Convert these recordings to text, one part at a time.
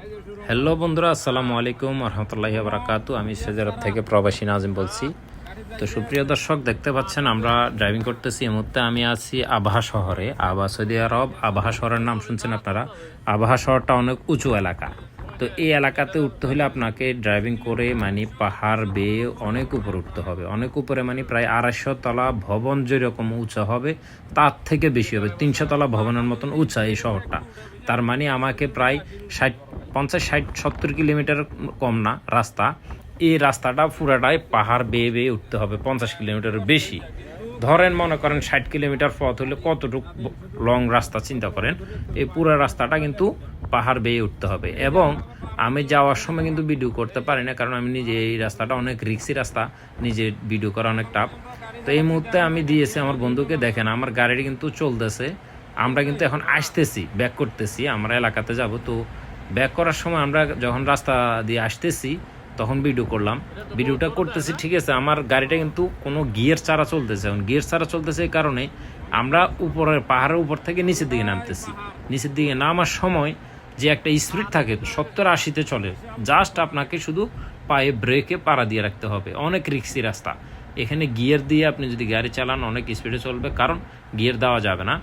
Hello বন্ধুরা, আসসালামু আলাইকুম, রহমতুল্লাহি বারাকাতু। আমি সেজারত থেকে প্রবাসী নাজিম বলছি। তো সুপ্রিয় দর্শক, দেখতে পাচ্ছেন আমরা ড্রাইভিং করতেছি। এই মুহূর্তে আমি আছি আবাহা শহরে আবা সৌদি আরব। আবাহা শহরের নাম শুনছেন আপনারা? আবাহা শহরটা অনেক উঁচু এলাকা। তো এই এলাকাতে উঠতে হলে আপনাকে ড্রাইভিং করে মানে পাহাড় বেয়ে অনেক উপরে উঠতে হবে। অনেক উপরে মানে প্রায় আড়াইশো তলা ভবন যেরকম উঁচা হবে, তার থেকে বেশি হবে। তিনশো তলা ভবনের মতন উঁচা এই শহরটা। তার মানে আমাকে প্রায় ষাট, পঞ্চাশ, ষাট, সত্তর কিলোমিটার কম না রাস্তা। এই রাস্তাটা পুরাটাই পাহাড় বেয়ে বেয়ে উঠতে হবে, পঞ্চাশ কিলোমিটারের বেশি। ধরেন মনে করেন ষাট কিলোমিটার পথ হলে কতটুকু লং রাস্তা চিন্তা করেন, এই পুরো রাস্তাটা কিন্তু পাহাড় বেয়ে উঠতে হবে। এবং আমি যাওয়ার সময় কিন্তু ভিডিও করতে পারি না, কারণ আমি নিজে এই রাস্তাটা অনেক রিক্সি রাস্তা, নিজে ভিডিও করা অনেক টাফ তো এই মুহূর্তে আমি দিয়েছি আমার বন্ধুকে, দেখেন আমার গাড়িটি কিন্তু চলতেছে। আমরা কিন্তু এখন আসতেছি ব্যাক করতেছি, আমরা এলাকাতে যাব। তো ব্যাক করার সময় আমরা যখন রাস্তা দিয়ে আসতেছি, তখন ভিডিও করলাম। ভিডিওটা করতেছি, ঠিক আছে, আমার গাড়িটা কিন্তু কোনো গিয়ার ছাড়া চলতেছে। এখন গিয়ার ছাড়া চলতেছে এই কারণে আমরা উপরের পাহাড়ের উপর থেকে নিচের দিকে নামতেছি। নিচের দিকে নামার সময় যে একটা স্পিড থাকে, সত্তর আশিতে চলে জাস্ট আপনাকে শুধু পায়ে ব্রেকে পাড়া দিয়ে রাখতে হবে। অনেক রিক্সি রাস্তা। এখানে গিয়ার দিয়ে আপনি যদি গাড়ি চালান, অনেক স্পিডে চলবে, কারণ গিয়ার দেওয়া যাবে না।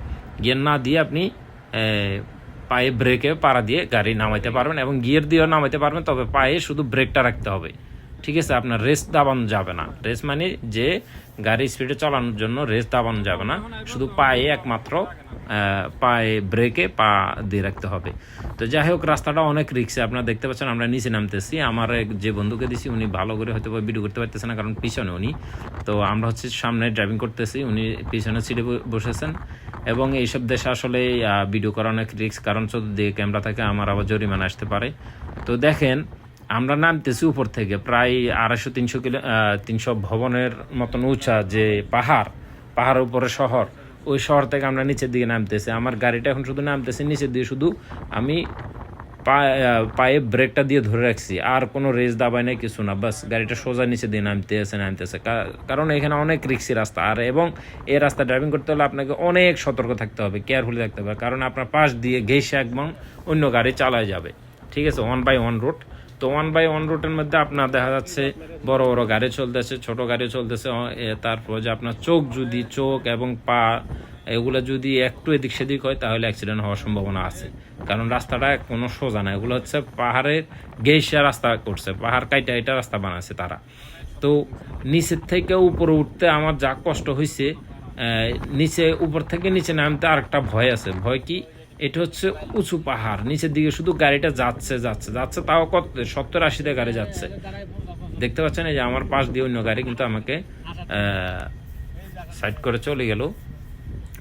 গিয়ার না দিয়ে আপনি পায়ে ব্রেকে পাড়া দিয়ে গাড়ি নামাইতে পারবেন এবং গিয়ার দিয়েও নামাইতে পারবেন, তবে পায়ে শুধু ব্রেকটা রাখতে হবে। ঠিক আছে, আপনার রেস দাবানো যাবে না। রেস মানে যে গাড়ি স্পিডে চালানোর জন্য রেস দাবানো যাবে না। শুধু পায়ে একমাত্র পায়ে ব্রেকে পা দিয়ে রাখতে হবে। তো যাই হোক, রাস্তাটা অনেক রিক্সে আপনারা দেখতে পাচ্ছেন আমরা নিচে নামতেছি। আমার যে বন্ধুকে দিছি, উনি ভালো করে হয়তো ভিডিও করতে পারতেছে না, কারণ পিছনে উনি। তো আমরা হচ্ছে সামনে ড্রাইভিং করতেছি, উনি পিছনে সিটে বসেছেন। এবং এইসব দেশে আসলে ভিডিও করা অনেক রিক্স কারণ চতুর্দিকে ক্যামেরা থাকে, আমার আবার জরিমানা আসতে পারে। তো দেখেন আমরা নামতেছি উপর থেকে, প্রায় আড়াইশো, তিনশো কিলো তিনশো ভবনের মতন উঁচা যে পাহাড়, পাহাড়ের উপরে শহর, ওই শহর থেকে আমরা নিচের দিকে নামতেছি। আমার গাড়িটা এখন শুধু নামতেছে, নিচের দিকে শুধু আমি পায়ে ব্রেকটা দিয়ে ধরে রাখছি। আর কোনো রেস দাবাই নাই, কিছু না, বাস গাড়িটা সোজা নিচে দিয়ে নামতে নামতেছে। নামতেছে কারণ এখানে অনেক রিক্সি রাস্তা। আর এবং এই রাস্তা ড্রাইভিং করতে হলে আপনাকে অনেক সতর্ক থাকতে হবে কেয়ারফুলি থাকতে হবে। কারণ আপনার পাশ দিয়ে ঘেসে একদম অন্য গাড়ি চালায় যাবে। ঠিক আছে ওয়ান বাই ওয়ান রুট তো ওয়ান বাই ওয়ান রুটের মধ্যে আপনার দেখা যাচ্ছে বড় বড় গাড়ি চলতেছে, ছোট গাড়ি চলতেছে তারপর যে আপনার চোখ যদি চোখ এবং পা এগুলো যদি একটু এদিক সেদিক হয়, তাহলে অ্যাক্সিডেন্ট হওয়ার সম্ভাবনা আছে। কারণ রাস্তাটা কোনো সোজা না, এগুলো হচ্ছে পাহাড়ের গেসা রাস্তা করছে, পাহাড় কাইটা এটা রাস্তা বানাচ্ছে তারা। তো নিচের থেকে উপরে উঠতে আমার যা কষ্ট হয়েছে নিচে, উপর থেকে নিচে নামতে আরেকটা ভয় আছে। ভয় কি? এটা হচ্ছে উঁচু পাহাড়, নিচের দিকে শুধু গাড়িটা যাচ্ছে যাচ্ছে যাচ্ছে, তাও কত, সত্তর আশিতে গাড়ি যাচ্ছে। দেখতে পাচ্ছেন এই যে আমার পাশ দিয়ে অন্য গাড়ি কিন্তু আমাকে সাইড করে চলে গেল।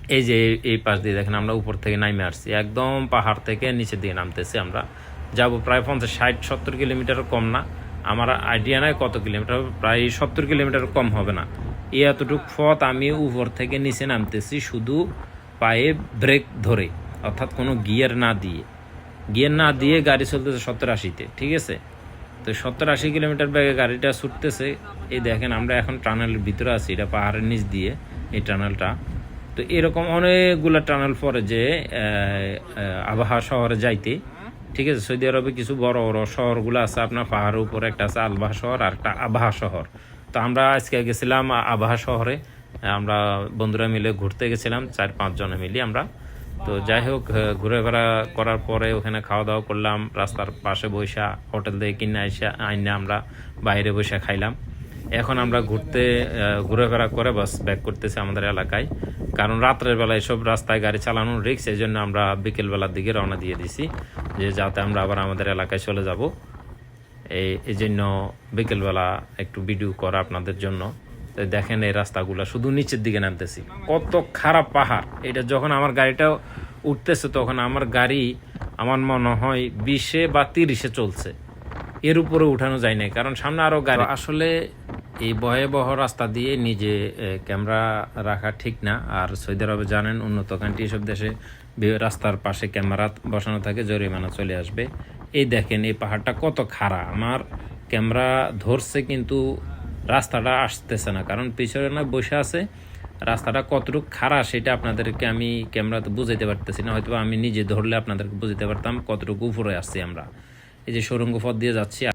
এই যে এই- পাশ দিয়ে দেখেন আমরা উপর থেকে নামে আসছি। একদম পাহাড় থেকে নিচের দিকে নামতেছি আমরা। যাব প্রায় পঞ্চাশ, ষাট, সত্তর কিলোমিটার কম না। আমার আইডিয়া নাই কত কিলোমিটার, প্রায় সত্তর কিলোমিটার কম হবে না। এই এতটুক পথ আমি উপর থেকে নিচে নামতেছি শুধু পায়ে ব্রেক ধরে। অর্থাৎ কোনো গিয়ার না দিয়ে। গিয়ার না দিয়ে গাড়ি চলতেছে সত্তর আশিতে, ঠিক আছে? তো সত্তর আশি কিলোমিটার ব্যাগে গাড়িটা ছুটতেছে। এই দেখেন, আমরা এখন টানেলের ভিতরে আছি, এটা পাহাড়ের নিচ দিয়ে এই টানেলটা। তো এরকম অনেকগুলো টানেল পরে যে আবহাওয়া শহরে যাইতে, ঠিক আছে? সৌদি আরবে কিছু বড় বড় শহরগুলো আছে, আপনার পাহাড়ের উপরে একটা আছে আলবাহা শহর আর একটা আবহাওয়া শহর। তো আমরা আজকে গেছিলাম আবহাওয়া শহরে। আমরা বন্ধুরা মিলে ঘুরতে গেছিলাম, চার পাঁচ জনে মিলে আমরা তো যাই হোক ঘুরে ঘোরা করার পরে ওখানে খাওয়া দাওয়া করলাম, রাস্তার পাশে বৈশা হোটেল থেকে কিনে আইসা, আইনে আমরা বাইরে বসে খাইলাম। এখন আমরা ঘুরতে ঘুরে ফেরা করে বাস ব্যাক করতেছি আমাদের এলাকায়। কারণ রাত্রের বেলা এসব রাস্তায় গাড়ি চালানো রিক্স এই জন্য আমরা বিকেলবেলার দিকে রওনা দিয়ে দিছি, যে যাতে আমরা আবার আমাদের এলাকায় চলে যাব। এই এই জন্য বিকেলবেলা একটু ভিডিও করা আপনাদের জন্য। দেখেন এই রাস্তাগুলো, শুধু নিচের দিকে নামতেছি। কত খারাপ পাহাড়। এটা যখন আমার গাড়িটা উঠতেছে তখন আমার গাড়ি আমার মনে হয় বিশে বা তিরিশে চলছে। এর উপরে উঠানো যায় না কারণ সামনে আরও গাড়ি। আসলে এই ভয়াবহ রাস্তা দিয়ে নিজে ক্যামেরা রাখা ঠিক না। আর সৌদি আরবে জানেন, উন্নত কান্ট্রি এসব দেশে রাস্তার পাশে ক্যামেরা বসানো থাকে, জরিমানা চলে আসবে। এই দেখেন, এই পাহাড়টা কত খাড়া। আমার ক্যামেরা ধরছে কিন্তু রাস্তাটা আসতেছে না, কারণ পিছনে না বসে আছে। রাস্তাটা কতটুকু খারাপ সেটা আপনাদেরকে আমি ক্যামেরাতে বুঝাইতে পারতেছি না। হয়তো আমি নিজে ধরলে আপনাদেরকে বুঝাইতে পারতাম কতটুকু উপরে আসছি আমরা। এই যে সুরঙ্গ পথ দিয়ে যাচ্ছি